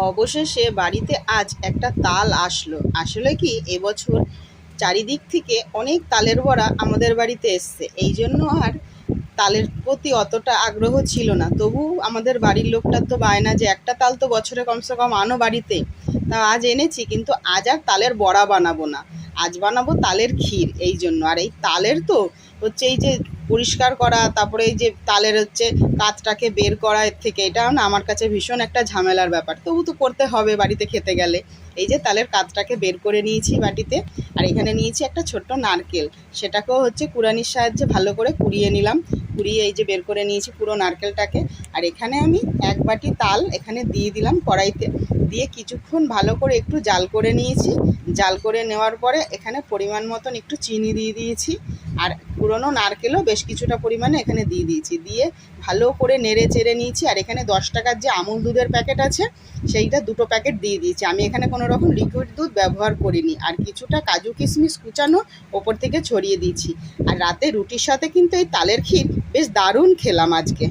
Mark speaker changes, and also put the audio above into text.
Speaker 1: অবশেষে বাড়িতে আজ একটা তাল আসলো। আসলে কি, এবছর চারিদিক থেকে অনেক তালের বড়া আমাদের বাড়িতে এসছে। এই জন্য আর তালের প্রতি অতটা আগ্রহ ছিল না। তবু আমাদের বাড়ির লোকটার তো বায় না যে একটা তাল তো বছরে কমসে কম আনো বাড়িতে। তা আজ এনেছি, কিন্তু আজ আর তালের বড়া বানাবো না। আজ বানাবো তালের ক্ষীর এই জন্য। আর এই তালের তো হচ্ছে এই যে পরিষ্কার করা, তারপরে এই যে তালের হচ্ছে কাতটাকে বের করা এর থেকে, এটাও না আমার কাছে ভীষণ একটা ঝামেলার ব্যাপার। তবু তো করতে হবে বাড়িতে খেতে গেলে। এই যে তালের কাতটাকে বের করে নিয়েছি বাটিতে, আর এখানে নিয়েছি একটা ছোট্ট নারকেল। সেটাকেও হচ্ছে কুরানির সাহায্যে ভালো করে কুড়িয়ে নিলাম। কুড়িয়ে এই যে বের করে নিয়েছি পুরো নারকেলটাকে। আর এখানে আমি এক বাটি তাল এখানে দিয়ে দিলাম কড়াইতে। দিয়ে কিছুক্ষণ ভালো করে একটু জাল করে নিয়েছি। জাল করে নেওয়ার পরে এখানে পরিমাণ মতন একটু চিনি দিয়ে দিয়েছি। আর পুরনো নারকেলও বেশ কিছুটা পরিমাণে এখানে দিয়ে দিয়েছি। দিয়ে ভালো করে নেড়ে চেড়ে নিয়েছি, আর এখানে দশ টাকার যে আমুল দুধের প্যাকেট আছে, সেইটা দুটো প্যাকেট দিয়ে দিয়েছি। আমি এখানে কোনো রকম লিকুইড দুধ ব্যবহার করিনি, আর কিছুটা কাজু কিশমিশ কুচানো ওপর থেকে ছড়িয়ে দিয়েছি। আর রাতে রুটির সাথে কিন্তু এই তালের ক্ষীর বেশ দারুণ খেলাম আজকে।